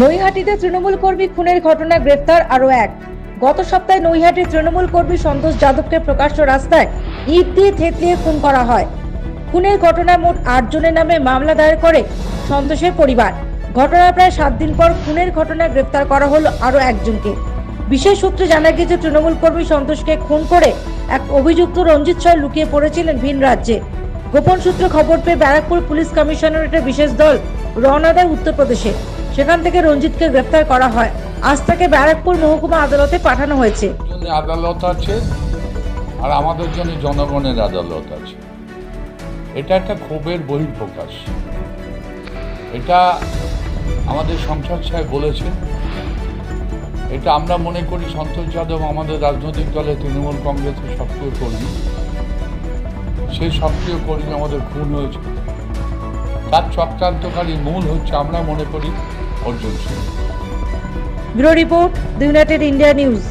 নৈহাটিতে তৃণমূল কর্মী খুনের ঘটনায় গ্রেফতার আরও এক। গত সপ্তাহে নৈহাটির তৃণমূল কর্মী সন্তোষ যাদবকে প্রকাশ্য রাস্তায় ইট দিয়ে থেতলিয়ে খুন করা হয়। খুনের ঘটনায় মোট আট জনের নামে মামলা দায়ের করে সন্তোষের পরিবার। ঘটনার প্রায় সাত দিন পর খুনের ঘটনায় গ্রেফতার করা হলো আরও একজনকে। বিশেষ সূত্রে জানা গিয়েছে, তৃণমূল কর্মী সন্তোষকে খুন করে এক অভিযুক্ত রঞ্জিত ছয় লুকিয়ে পড়েছিলেন ভিন রাজ্যে। গোপন সূত্রে খবর পেয়ে ব্যারাকপুর পুলিশ কমিশনারেটের বিশেষ দল রওনা দেয় উত্তরপ্রদেশে। সেখান থেকে রঞ্জিতকে গ্রেফতার করা হয়। আজ তাকে ব্যারাকপুর মহকুমা আদালতে পাঠানো হয়েছে। আদালত আছে, আর আমাদের জন্য জনগণের আদালত আছে। এটা একটা ক্ষোভের বহিঃপ্রকাশ। এটা আমাদের সংসদ সাহেব বলেছেন। এটা আমরা মনে করি সন্তোষ যাদব আমাদের রাজনৈতিক দলে তৃণমূল কংগ্রেসের সক্রিয় কর্মী। সেই সক্রিয় কর্মী আমাদের খুন হয়েছে। তার চক্রান্তকারী মূল হচ্ছে আমরা মনে করি অর্জুন ছিল bureau report the United India news.